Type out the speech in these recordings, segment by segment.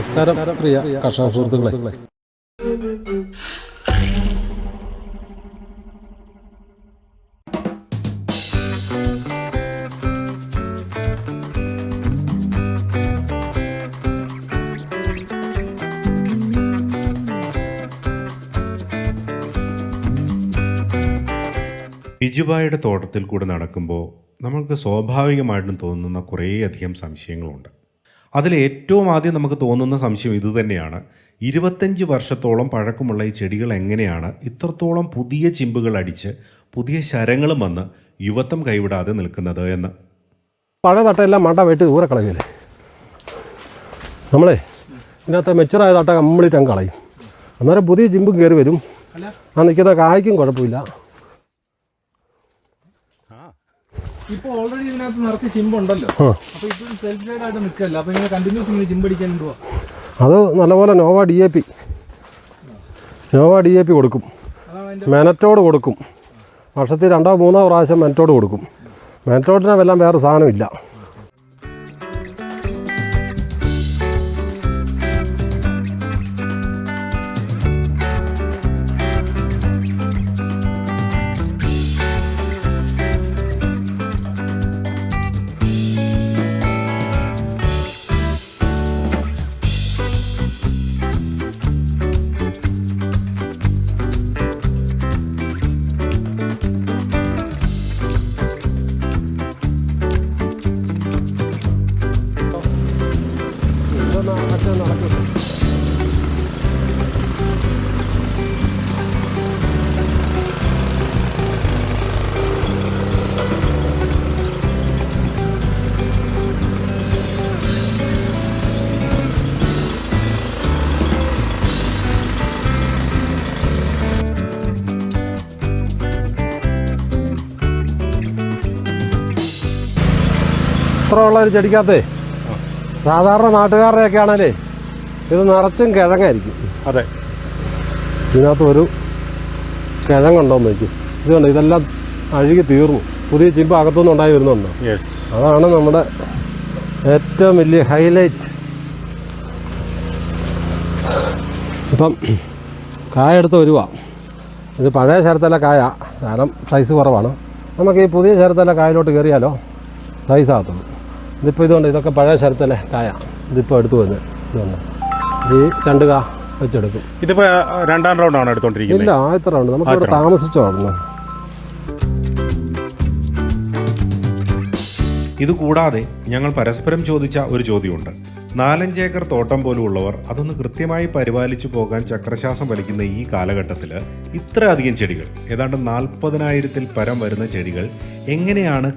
നമസ്കാരം പ്രിയ കർഷക സുഹൃത്തുക്കളെ. ബിജുബായുടെ തോട്ടത്തിൽ കൂടെ നടക്കുമ്പോൾ നമ്മൾക്ക് സ്വാഭാവികമായിട്ടും തോന്നുന്ന കുറേയധികം സംശയങ്ങളുണ്ട്. അതിൽ ഏറ്റവും ആദ്യം നമുക്ക് തോന്നുന്ന സംശയം ഇതുതന്നെയാണ് ഇരുപത്തഞ്ച് വർഷത്തോളം പഴക്കമുള്ള ഈ ചെടികൾ എങ്ങനെയാണ്? ഇത്രത്തോളം പുതിയ ചിമ്പുകൾ അടിച്ച് പുതിയ ശരങ്ങളും വന്ന് യുവത്വം കൈവിടാതെ നിൽക്കുന്നത് എന്ന്. പഴയ തട്ടയെല്ലാം മണ്ട വെട്ടി ദൂരെ കളയല്ലേ നമ്മളെ ഇതിനകത്ത് മെച്ചുറായ തട്ട കംപ്ലീറ്റ് അങ്ങ് കളയും. അന്നേരം പുതിയ ചിമ്പും കയറി വരും. ആ നിൽക്കുന്ന കായ്ക്കും കുഴപ്പമില്ല. ഇപ്പൊ ഓൾറെഡി ഇതിനകത്ത് നിറച്ച് ചിമ്പുണ്ടല്ലോ. ആ. അപ്പൊ ഇപ്പോഴും സെൽഫ് സൈഡ് ആയിട്ട് നിൽക്കല്ല? അപ്പൊ ഇങ്ങനെ കണ്ടിന്യൂസ് ഇങ്ങനെ ചിമ്പടിക്കാൻ എന്തുവാ? അത് നല്ലപോലെ Nova D A P Nova D A P കൊടുക്കും. മെനറ്റോട് കൊടുക്കും. വർഷത്തിൽ രണ്ടോ മൂന്നോ പ്രാവശ്യം മെനറ്റോട് കൊടുക്കും. മെനറ്റോടിനെ വല്ലതും വേറെ സാധനമില്ല. ഇത്ര ഉള്ള ഒരു ചെടിക്കകത്തേ സാധാരണ നാട്ടുകാരുടെയൊക്കെ ആണല്ലേ ഇത് നിറച്ചും കിഴങ്ങായിരിക്കും. അതെ. ഇതിനകത്ത് ഒരു കിഴങ്ങുണ്ടോന്ന് നോക്കും ഇത് കണ്ടോ ഇതെല്ലാം അഴുകി തീർന്നു. പുതിയ ചിമ്പ് അകത്തുനിന്ന് ഉണ്ടായി വരുന്നുണ്ടോ? യെസ് അതാണ് നമ്മുടെ ഏറ്റവും വലിയ ഹൈലൈറ്റ് ഇപ്പം കായ എടുത്ത് വരുക ഇത് പഴയ ശരത്തല കായ ശാലം സൈസ് കുറവാണ്. നമുക്ക് ഈ പുതിയ ശരത്തല കായലോട്ട് കയറിയാലോ? സൈസാകത്തുള്ളൂ ഇതിപ്പോൾ ഇതുകൊണ്ട് ഇതൊക്കെ പഴയ ശരത്തല്ലേ കായ. ഇതിപ്പോൾ എടുത്തു വന്ന് ഇതുകൊണ്ട് ഈ രണ്ട് കാ വെച്ചെടുക്കും. ഇതിപ്പോൾ രണ്ടാം റൗണ്ടാണ് എടുത്തോണ്ടിരിക്കുന്നത് ഇല്ല ആദ്യത്തെ റൗണ്ട് നമുക്ക് ഇവിടെ താമസിച്ചോ ഇത് ഇതുകൂടാതെ ഞങ്ങൾ പരസ്പരം ചോദിച്ച ഒരു ചോദ്യമുണ്ട്. നാലഞ്ച് ഏക്കർ തോട്ടം പോലും ഉള്ളവർ അതൊന്ന് കൃത്യമായി പരിപാലിച്ചു പോകാൻ ചക്രശ്വാസം വലിക്കുന്ന ഈ കാലഘട്ടത്തിൽ ഇത്രയധികം ചെടികൾ ഏതാണ്ട് നാൽപ്പതിനായിരത്തിൽ പരം വരുന്ന ചെടികൾ എങ്ങനെയാണ്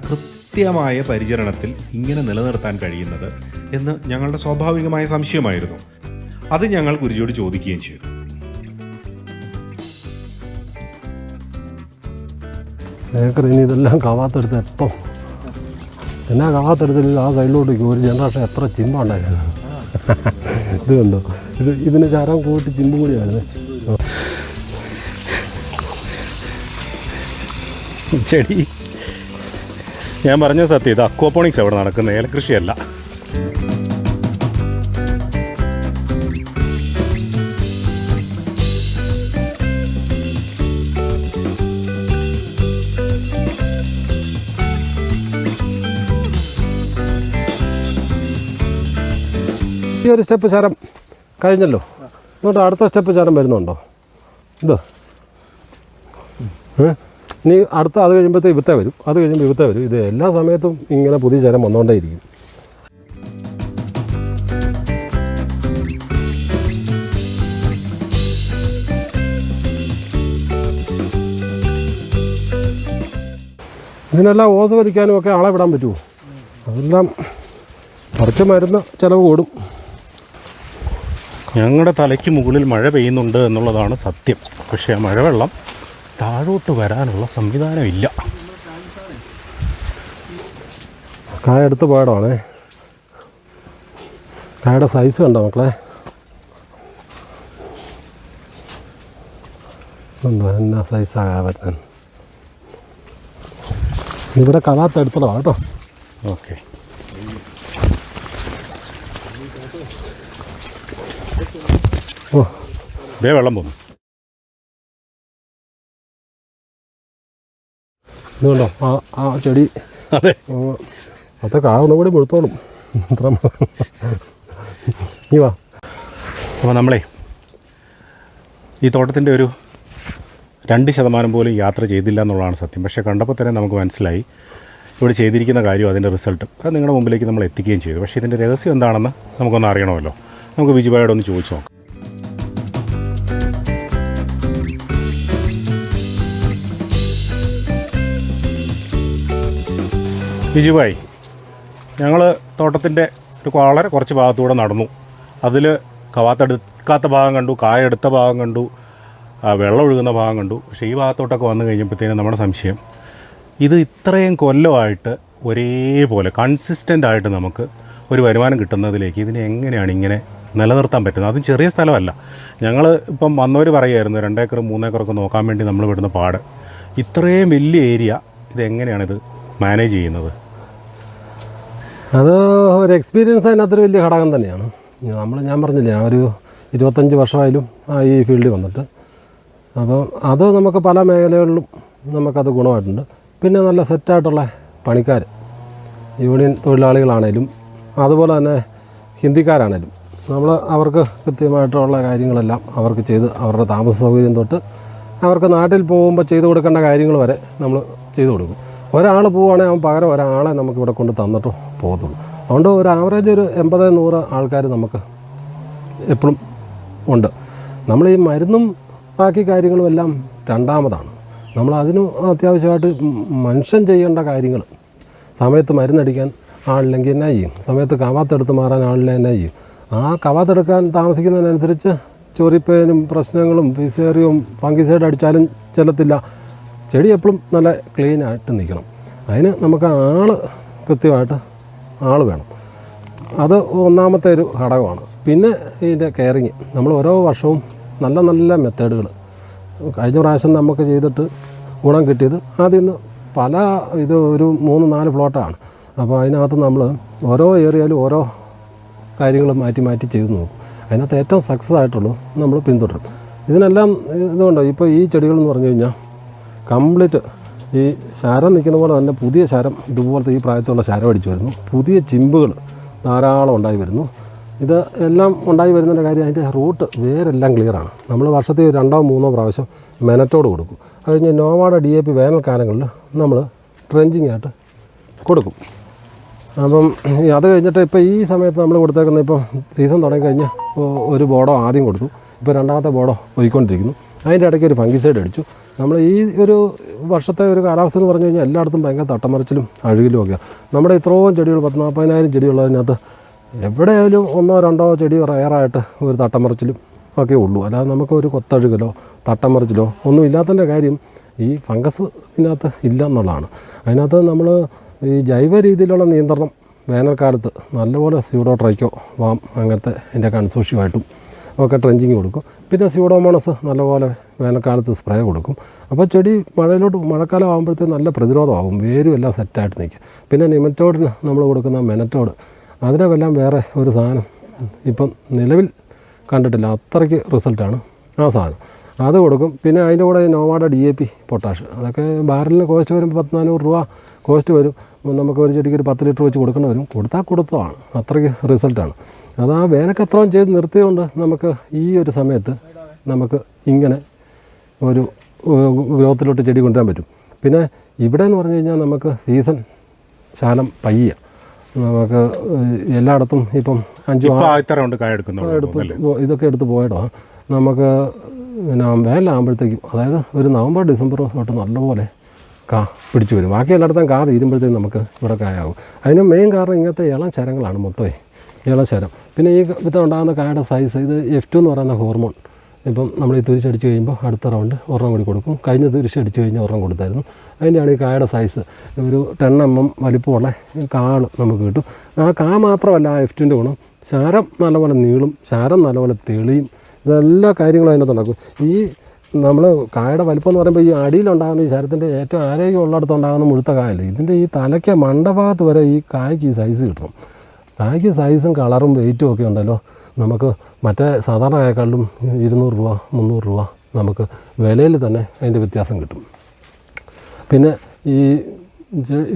കൃത്യമായ പരിചരണത്തിൽ ഇങ്ങനെ നിലനിർത്താൻ കഴിയുന്നത് എന്ന് ഞങ്ങളുടെ സ്വാഭാവികമായ സംശയമായിരുന്നു. അത് ഞങ്ങൾ ഗുരുജിയോട് ചോദിക്കുകയും ചെയ്തു. ഏക്കർ ഇനി ഇതെല്ലാം കവാത്തെടുത്ത് എപ്പം? എന്നാ കവാത്തെടുത്തില്ല ആ കയ്യിലോട്ട് ഒരു ജനറേഷൻ എത്ര ചിമ്പാണ്ടായിരുന്നു. ഇത് കണ്ടോ? ഇത് ഇതിന് ചാരം കൂട്ടി ചിമ്പും കൂടിയായിരുന്നു ചെടി. ഞാൻ പറഞ്ഞ സത്യം ഇത് അക്വാപോണിക്സ് അവിടെ നടക്കുന്ന ഏലകൃഷിയല്ല ഈ ഒരു സ്റ്റെപ്പ് ചരം കഴിഞ്ഞല്ലോ. എന്നിട്ട് അടുത്ത സ്റ്റെപ്പ് ചരം വരുന്നുണ്ടോ? ഇത്. ഏ? ഇനി അടുത്ത അത് കഴിയുമ്പോഴത്തെ ഇവിത്തെ വരും. അത് കഴിയുമ്പോൾ ഇവിത്തെ വരും. ഇത് എല്ലാ സമയത്തും ഇങ്ങനെ പുതിയ ചാരം വന്നുകൊണ്ടേയിരിക്കും. ഇതിനെല്ലാം ഓസ് ഒക്കെ ആളെ വിടാൻ പറ്റുമോ? അതെല്ലാം കുറച്ച് മരുന്ന് ചിലവ് കൂടും. ഞങ്ങളുടെ തലയ്ക്ക് മുകളിൽ മഴ പെയ്യുന്നുണ്ട് എന്നുള്ളതാണ് സത്യം. പക്ഷേ ആ മഴവെള്ളം താഴോട്ട് വരാനുള്ള സംവിധാനമില്ല. കായ എടുത്ത് പാടമാണ് കായയുടെ സൈസ് കണ്ടോ മക്കളെ? ഉണ്ടോ എന്നാ സൈസാകാൻ പറ്റുന്നത്? ഇവിടെ കഥാത്ത എടുത്തടാ കേട്ടോ. ഓക്കെ. ഓ. ഇതേ വെള്ളം പോകുന്നു ഇതുകൊണ്ടോ ആ ആ ചെടി. അതെ. അതൊക്കെ കാ ഒന്നും കൂടി മുഴുത്തോളും. അത്ര നീ വാ. അപ്പോൾ നമ്മളെ ഈ തോട്ടത്തിന്റെ ഒരു രണ്ട് ശതമാനം പോലും യാത്ര ചെയ്തില്ല എന്നുള്ളതാണ് സത്യം. പക്ഷേ കണ്ടപ്പോൾ തന്നെ നമുക്ക് മനസ്സിലായി. ഇവിടെ ചെയ്തിരിക്കുന്ന കാര്യം അതിന്റെ റിസൾട്ട് അത് നിങ്ങളുടെ മുമ്പിലേക്ക് നമ്മൾ എത്തിക്കുകയും ചെയ്തു. പക്ഷേ ഇതിന്റെ രഹസ്യം എന്താണെന്ന് നമുക്കൊന്ന് അറിയണമല്ലോ. നമുക്ക് വിജുബായോട് ഒന്ന് ചോദിച്ചു നോക്കാം. വിജുബായി ഞങ്ങൾ തോട്ടത്തിന്റെ ഒരു വളരെ കുറച്ച് ഭാഗത്തൂടെ നടന്നു. അതിൽ കവാത്തെടുക്കാത്ത ഭാഗം കണ്ടു കായ എടുത്ത ഭാഗം കണ്ടു വെള്ളം ഒഴുകുന്ന ഭാഗം കണ്ടു. പക്ഷേ ഈ ഭാഗത്തോട്ടൊക്കെ വന്നു കഴിഞ്ഞപ്പോഴത്തേനും നമ്മുടെ സംശയം ഇത് ഇത്രയും കൊല്ലമായിട്ട് ഒരേപോലെ കൺസിസ്റ്റന്റ് ആയിട്ട് നമുക്ക് ഒരു വരുമാനം കിട്ടുന്നതിലേക്ക് ഇതിനെ എങ്ങനെയാണ് ഇങ്ങനെ നിലനിർത്താൻ പറ്റുന്നത്? അതും ചെറിയ സ്ഥലമല്ല. ഞങ്ങൾ ഇപ്പം വന്നവർ പറയുമായിരുന്നു രണ്ടേക്കർ മൂന്നേക്കറൊക്കെ നോക്കാൻ വേണ്ടി നമ്മൾ വിടുന്ന പാട്. ഇത്രയും വലിയ ഏരിയ ഇതെങ്ങനെയാണിത് ഇത് മാനേജ് ചെയ്യുന്നത്? അത് ഒരു എക്സ്പീരിയൻസ് അതിനകത്തൊരു വലിയ ഘടകം തന്നെയാണ്. നമ്മൾ ഞാൻ പറഞ്ഞില്ലേ ഒരു ഇരുപത്തഞ്ച് വർഷമായാലും ഈ ഫീൽഡിൽ വന്നിട്ട്. അപ്പോൾ അത് നമുക്ക് പല മേഖലകളിലും നമുക്കത് ഗുണമായിട്ടുണ്ട്. പിന്നെ നല്ല സെറ്റായിട്ടുള്ള പണിക്കാർ യൂണിയൻ തൊഴിലാളികളാണേലും അതുപോലെ തന്നെ ഹിന്ദിക്കാരാണേലും നമ്മൾ അവർക്ക് കൃത്യമായിട്ടുള്ള കാര്യങ്ങളെല്ലാം അവർക്ക് ചെയ്ത് അവരുടെ താമസ സൗകര്യം തൊട്ട് അവർക്ക് നാട്ടിൽ പോകുമ്പോൾ ചെയ്തു കൊടുക്കേണ്ട കാര്യങ്ങൾ വരെ നമ്മൾ ചെയ്തു കൊടുക്കും. ഒരാൾ പോവുകയാണെങ്കിൽ അവൻ പകരം ഒരാളെ നമുക്ക് ഇവിടെ കൊണ്ട് തന്നിട്ട് പോകത്തുള്ളൂ. അതുകൊണ്ട് ഒരു ആവറേജ് ഒരു എൺപത് നൂറ് ആൾക്കാർ നമുക്ക് എപ്പോഴും ഉണ്ട്. നമ്മൾ ഈ മരുന്നും ബാക്കി കാര്യങ്ങളും എല്ലാം രണ്ടാമതാണ്. നമ്മൾ അതിന് അത്യാവശ്യമായിട്ട് മനുഷ്യൻ ചെയ്യേണ്ട കാര്യങ്ങൾ. സമയത്ത് മരുന്നടിക്കാൻ ആളില്ലെങ്കിൽ എന്നാ ചെയ്യും. സമയത്ത് കവാത്തെടുത്ത് മാറാൻ ആളില്ല എന്നാ ചെയ്യും. ആ കവാത്തെടുക്കാൻ താമസിക്കുന്നതിനനുസരിച്ച് ചൊറിപ്പേനും പ്രശ്നങ്ങളും ഫിസേറിയും ഫംഗിസൈഡ് അടിച്ചാലും ചെല്ലത്തില്ല. ചെടി എപ്പോഴും നല്ല ക്ലീൻ ആയിട്ട് നിൽക്കണം അതിന് നമുക്ക് ആൾ കൃത്യമായിട്ട് ആൾ വേണം. അത് ഒന്നാമത്തെ ഒരു ഘടകമാണ്. പിന്നെ ഇതിന്റെ കെയറിങ് നമ്മൾ ഓരോ വർഷവും നല്ല നല്ല മെത്തേഡുകൾ കഴിഞ്ഞ പ്രാവശ്യം നമുക്ക് ചെയ്തിട്ട് ഗുണം കിട്ടിയത് ആദ്യം നിന്ന് പല ഇത് ഒരു മൂന്ന് നാല് പ്ലോട്ടാണ് അപ്പോൾ അതിനകത്ത് നമ്മൾ ഓരോ ഏരിയയിലും ഓരോ കാര്യങ്ങൾ മാറ്റി മാറ്റി ചെയ്ത് നോക്കും. അതിനകത്ത് ഏറ്റവും സക്സസ് ആയിട്ടുള്ളത് നമ്മൾ പിന്തുടരും. ഇതിനെല്ലാം ഇതുകൊണ്ട് ഇപ്പോൾ ഈ ചെടികൾ എന്ന് പറഞ്ഞു കഴിഞ്ഞാൽ കംപ്ലീറ്റ് ഈ ശരം നിൽക്കുന്ന പോലെ തന്നെ പുതിയ ശരം ഇതുപോലത്തെ ഈ പ്രായത്തിലുള്ള ശരം അടിച്ചു വരുന്നു. പുതിയ ചിമ്പുകൾ ധാരാളം ഉണ്ടായി വരുന്നു. ഇത് എല്ലാം ഉണ്ടായി വരുന്നതിന്റെ കാര്യം അതിന്റെ റൂട്ട് വേരെല്ലാം ക്ലിയറാണ് നമ്മൾ വർഷത്തിൽ രണ്ടോ മൂന്നോ പ്രാവശ്യം മെനറ്റോട് കൊടുക്കും. അത് കഴിഞ്ഞ് നോവാഡ ഡി എ പി വേനൽക്കാലങ്ങളിൽ നമ്മൾ ട്രെഞ്ചിങ് ആയിട്ട് കൊടുക്കും. അപ്പം അത് കഴിഞ്ഞിട്ട് ഇപ്പോൾ ഈ സമയത്ത് നമ്മൾ കൊടുത്തേക്കുന്ന ഇപ്പോൾ സീസൺ തുടങ്ങിക്കഴിഞ്ഞ് ഒരു ബോഡോ ആദ്യം കൊടുത്തു. ഇപ്പോൾ രണ്ടാമത്തെ ബോഡോ പോയിക്കൊണ്ടിരിക്കുന്നു. അതിന്റെ ഇടയ്ക്ക് ഒരു ഫംഗിസൈഡ് അടിച്ചു. നമ്മൾ ഈ ഒരു വർഷത്തെ ഒരു കാലാവസ്ഥ എന്ന് പറഞ്ഞു കഴിഞ്ഞാൽ എല്ലായിടത്തും ഭയങ്കര തട്ടമറിച്ചിലും അഴുകിലും ഒക്കെയാണ് നമ്മുടെ ഇത്രയും ചെടികൾ പത്ത് നാൽപ്പതിനായിരം ചെടിയുള്ളതിനകത്ത് എവിടെയായാലും ഒന്നോ രണ്ടോ ചെടി റയറായിട്ട് ഒരു തട്ടമറിച്ചിലും ഒക്കെ ഉള്ളൂ. അല്ലാതെ നമുക്ക് ഒരു കൊത്തഴുകലോ തട്ടമറിച്ചിലോ ഒന്നും ഇല്ലാത്തതിന്റെ കാര്യം ഈ ഫംഗസ് ഇതിനകത്ത് ഇല്ല എന്നുള്ളതാണ്. അതിനകത്ത് നമ്മൾ ഈ ജൈവ രീതിയിലുള്ള നിയന്ത്രണം വേനൽക്കാലത്ത് നല്ലപോലെ സ്യൂഡോ ട്രൈക്കോ വാം അങ്ങനത്തെ എന്റെ കൺസൂഷ്യമായിട്ടും ഒക്കെ ട്രെഞ്ചിങ് കൊടുക്കും. പിന്നെ സ്യൂഡോമോണസ് നല്ലപോലെ വേനൽക്കാലത്ത് സ്പ്രേ കൊടുക്കും. അപ്പോൾ ചെടി മഴയിലോട്ട് മഴക്കാലം ആകുമ്പോഴത്തേക്ക് നല്ല പ്രതിരോധമാകും. വേരും എല്ലാം സെറ്റായിട്ട് നിൽക്കും. പിന്നെ നിമറ്റോഡിന് നമ്മൾ കൊടുക്കുന്ന മെനറ്റോഡ് അതിനെല്ലാം വേറെ ഒരു സാധനം ഇപ്പം നിലവിൽ കണ്ടിട്ടില്ല. അത്രയ്ക്ക് റിസൾട്ടാണ് ആ സാധനം. അത് കൊടുക്കും. പിന്നെ അതിന്റെ കൂടെ നോവാഡ ഡി എ പി പൊട്ടാഷ് അതൊക്കെ ബാരലിന് കോസ്റ്റ് വരുമ്പോൾ പത്ത് നാനൂറ് രൂപ കോസ്റ്റ് വരും. നമുക്ക് ഒരു ചെടിക്ക് ഒരു പത്ത് ലിറ്റർ വെച്ച് കൊടുക്കേണ്ടി വരും. കൊടുത്താൽ കൊടുത്തതാണ്. അത്രയ്ക്ക് റിസൾട്ടാണ് അത് ആ വേനൽക്ക് അത്രയും ചെയ്ത് നിർത്തിയതുകൊണ്ട് നമുക്ക് ഈ ഒരു സമയത്ത് നമുക്ക് ഇങ്ങനെ ഒരു ഗ്രോത്തിലോട്ട് ചെടി കൊണ്ടുവരാൻ പറ്റും. പിന്നെ ഇവിടെ എന്ന് പറഞ്ഞു കഴിഞ്ഞാൽ നമുക്ക് സീസൺ ശാലം പയ്യ. നമുക്ക് എല്ലായിടത്തും ഇപ്പം അഞ്ചു എടുത്ത് ഇതൊക്കെ എടുത്ത് പോയടോ നമുക്ക് പിന്നെ വേനലാകുമ്പോഴത്തേക്കും അതായത് ഒരു നവംബർ ഡിസംബർ തൊട്ട് നല്ലപോലെ കാ പിടിച്ചു വരും. ബാക്കി എല്ലായിടത്തും കാ തീരുമ്പോഴത്തേക്കും നമുക്ക് ഇവിടെ കായാകും. അതിന് മെയിൻ കാരണം ഇങ്ങനത്തെ ഇളം ചരങ്ങളാണ് മൊത്തമേ. ഇളം ശരം പിന്നെ ഈ വിത്ത് ഉണ്ടാകുന്ന കായുടെ സൈസ് ഇത് എഫ് ടു എന്ന് പറയുന്ന ഹോർമോൺ ഇപ്പം നമ്മൾ ഈ തുരിശടിച്ച് കഴിയുമ്പോൾ അടുത്ത റൗണ്ട് ഒരെണ്ണം കൂടി കൊടുക്കും. കഴിഞ്ഞ തുരിശടിച്ച് കഴിഞ്ഞാൽ ഒരെണ്ണം കൊടുത്തായിരുന്നു. അതിന്റെയാണ് ഈ കായുടെ സൈസ് ഒരു ടെൻ എം എം വലിപ്പമുള്ള കാൾ നമുക്ക് കിട്ടും. ആ കാ മാത്രമല്ല ആ എഫ് ടുവിന്റെ ഗുണം. ശാരം നല്ലപോലെ നീളും ശാരം നല്ലപോലെ തെളിയും. ഇതെല്ലാ കാര്യങ്ങളും അതിനകത്ത് നടക്കും ഈ നമ്മൾ കായയുടെ വലിപ്പം എന്ന് പറയുമ്പോൾ ഈ അടിയിലുണ്ടാകുന്ന ഈ ശരത്തിന്റെ ഏറ്റവും ആരോഗ്യം ഉള്ളിടത്ത് ഉണ്ടാകുന്ന മുഴുത്ത കായല്ലേ? ഇതിന്റെ ഈ തലയ്ക്ക മണ്ടഭാഗത്ത് വരെ ഈ കായ്ക്ക് ഈ സൈസ് കിട്ടണം. കായ്ക്ക് സൈസും കളറും വെയിറ്റും ഒക്കെ ഉണ്ടല്ലോ. നമുക്ക് മറ്റേ സാധാരണ കായക്കാളിലും ഇരുന്നൂറ് രൂപ മുന്നൂറ് രൂപ നമുക്ക് വിലയിൽ തന്നെ അതിന്റെ വ്യത്യാസം കിട്ടും. പിന്നെ ഈ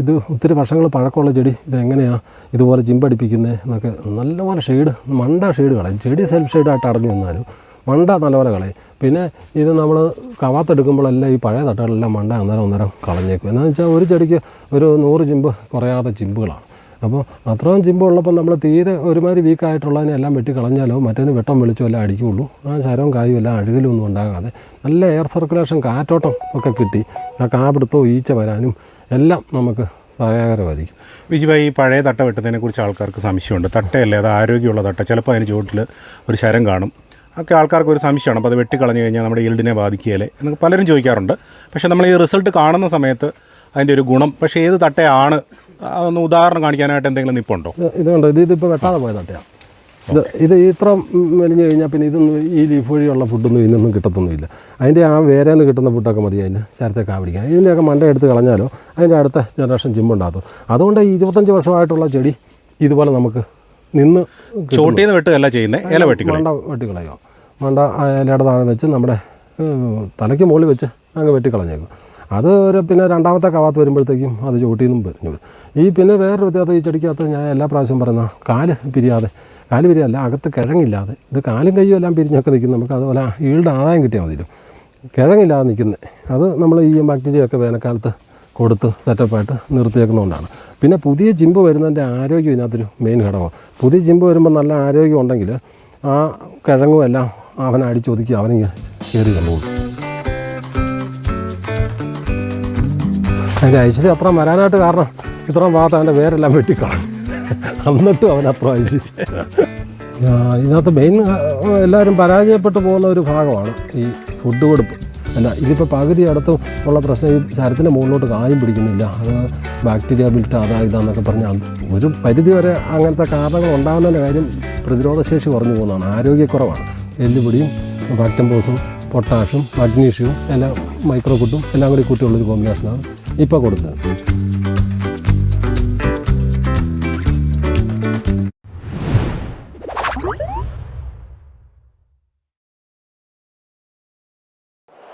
ഇത് ഒത്തിരി വർഷങ്ങൾ പഴക്കമുള്ള ചെടി ഇതെങ്ങനെയാണ് ഇതുപോലെ ചിമ്പടിപ്പിക്കുന്നത് എന്നൊക്കെ നല്ലപോലെ ഷെയ്ഡ് മണ്ട ഷെയ്ഡ് കളയും ചെടി സെൽഫ് ഷെയ്ഡായിട്ട് അടഞ്ഞു നിന്നാലും മണ്ട നല്ലപോലെ കളയും. പിന്നെ ഇത് നമ്മൾ കവാത്തെടുക്കുമ്പോഴെല്ലാം ഈ പഴയ തട്ടുകളെല്ലാം മണ്ട അന്നേരം അന്നേരം കളഞ്ഞേക്കും. എന്താണെന്ന് വെച്ചാൽ ഒരു ചെടിക്ക് ഒരു നൂറ് ചിമ്പ് കുറയാതെ ചിമ്പുകളാണ് അപ്പോൾ അത്രയും ചിമ്പ് ഉള്ളപ്പോൾ നമ്മൾ തീരെ ഒരുമാതിരി വീക്കായിട്ടുള്ളതിനെ എല്ലാം വെട്ടി കളഞ്ഞാലോ മറ്റേതിന് വെട്ടം വെളിച്ചോ എല്ലാം അടിക്കുകയുള്ളൂ ആ ശരവും കായും എല്ലാം അഴുകലും ഒന്നും ഉണ്ടാകാതെ നല്ല എയർ സർക്കുലേഷൻ കാറ്റോട്ടം ഒക്കെ കിട്ടി. ആ കാപിടുത്തോ ഈച്ച വരാനും എല്ലാം നമുക്ക് സഹായകരമായിരിക്കും. ബിജുഭായി ഈ പഴയ തട്ട വെട്ടുന്നതിനെ കുറിച്ച് ആൾക്കാർക്ക് സംശയമുണ്ട്. തട്ടയല്ലേ അത് ആരോഗ്യമുള്ള തട്ട. ചിലപ്പോൾ അതിന് ചുവട്ടിൽ ഒരു ശരം കാണും. ഒക്കെ ആൾക്കാർക്ക് ഒരു സംശയമാണ്. അപ്പോൾ അത് വെട്ടിക്കളഞ്ഞു കഴിഞ്ഞാൽ നമ്മുടെ ഈൽഡിനെ ബാധിക്കുകയല്ലേ എന്നൊക്കെ പലരും ചോദിക്കാറുണ്ട്. പക്ഷേ നമ്മൾ ഈ റിസൾട്ട് കാണുന്ന സമയത്ത് അതിന്റെ ഒരു ഗുണം പക്ഷേ ഏത് തട്ടയാണ് ഒന്ന് ഉദാഹരണം കാണിക്കാനായിട്ട് എന്തെങ്കിലും നിപ്പുണ്ടോ? ഇത് കണ്ടോ? ഇത് ഇതിപ്പോൾ വെട്ടാതെ പോയ തട്ടയാണ് ഇത് ഇത് ഇത്ര മെലിഞ്ഞു കഴിഞ്ഞാൽ പിന്നെ ഇതൊന്നും ഈ ലീഫ് വഴിയുള്ള ഫുഡൊന്നും ഇതിനൊന്നും കിട്ടത്തൊന്നുമില്ല. അതിന്റെ ആ വേരെ നിന്ന് കിട്ടുന്ന ഫുഡൊക്കെ മതി അതിന്. ശരത്തെ കാ പിടിക്കാൻ. ഇതിന്റെയൊക്കെ മണ്ട എടുത്ത് കളഞ്ഞാലോ? അതിന്റെ അടുത്ത ജനറേഷൻ ചിമ്പുണ്ടാകും അതുകൊണ്ട് ഈ ഇരുപത്തഞ്ച് വർഷമായിട്ടുള്ള ചെടി ഇതുപോലെ നമുക്ക് നിന്ന് ചോട്ടിന്ന് വെട്ടുകയല്ല ചെയ്യുന്നത് ഇല വെട്ടി മണ്ട വെട്ടിക്കളയോ. മണ്ട ഇലയുടെ താഴെ വെച്ച് നമ്മുടെ തലയ്ക്ക് മുകളിൽ വെച്ച് അങ്ങ് വെട്ടിക്കളഞ്ഞേക്കും. അത് ഒരു പിന്നെ രണ്ടാമത്തെ കവാത്ത് വരുമ്പോഴത്തേക്കും അത് ചോട്ടിൽ നിന്നും പിരിഞ്ഞു വരും ഈ പിന്നെ വേറൊരു വ്യത്യാസം ഈ ചെടിക്കകത്ത് ഞാൻ എല്ലാ പ്രാവശ്യം പറയുന്ന കാൽ പിരിയാതെ കാൽ പിരിയല്ല അകത്ത് കിഴങ്ങില്ലാതെ ഇത് കാലും കയ്യും എല്ലാം പിരിഞ്ഞൊക്കെ നിൽക്കും നമുക്ക് അതുപോലെ ഈൾഡ് ആദായം കിട്ടിയാൽ മതിയല്ലോ കിഴങ്ങില്ലാതെ നിൽക്കുന്നത് അത് നമ്മൾ ഈ ബാക്ടീരിയ ഒക്കെ വേനൽക്കാലത്ത് കൊടുത്ത് സെറ്റപ്പായിട്ട് നിർത്തിയേക്കുന്നതുകൊണ്ടാണ്. പിന്നെ പുതിയ ചിമ്പ് വരുന്നതിന്റെ ആരോഗ്യം ഇതിനകത്തൊരു മെയിൻ ഘടകമാണ് പുതിയ ചിമ്പ് വരുമ്പോൾ നല്ല ആരോഗ്യം ഉണ്ടെങ്കിൽ ആ കിഴങ്ങും എല്ലാം അവനെ അടിച്ചൊതുക്കി അവനിങ്ങനെ കയറി കണ്ടുപോകും അതിന്റെ ഐശ്വര്യം അത്ര വരാനായിട്ട് കാരണം ഇത്രയും ഭാഗത്ത് അവന്റെ വേരെല്ലാം വെട്ടിക്കളഞ്ഞു. എന്നിട്ടും അവൻ അത്ര ഐശ്വര്യം. ഇതിനകത്ത് മെയിൻ എല്ലാവരും പരാജയപ്പെട്ടു പോകുന്ന ഒരു ഭാഗമാണ് ഈ ഫുഡ് കൊടുപ്പ്. അല്ല ഇതിപ്പോൾ പകുതി അടുത്ത് ഉള്ള പ്രശ്നം ഈ ശരത്തിന്റെ മുകളിലോട്ട് കായും പിടിക്കുന്നില്ല. അത് ബാക്ടീരിയ ബിൽറ്റ് അതാ ഇതാന്നൊക്കെ പറഞ്ഞാൽ ഒരു പരിധി വരെ അങ്ങനത്തെ കാരണങ്ങൾ ഉണ്ടാകുന്നതിന്റെ കാര്യം പ്രതിരോധശേഷി കുറഞ്ഞു പോകുന്നതാണ്. ആരോഗ്യക്കുറവാണ്. എല്ലുപൊടിയും ബാക്ടംബോസും പൊട്ടാഷും മഗ്നീഷ്യവും എല്ലാം മൈക്രോ എല്ലാം കൂടി കൂട്ടിയുള്ളൊരു കോമ്പിനേഷനാണ് ഇപ്പോൾ കൊടുക്കുന്നത്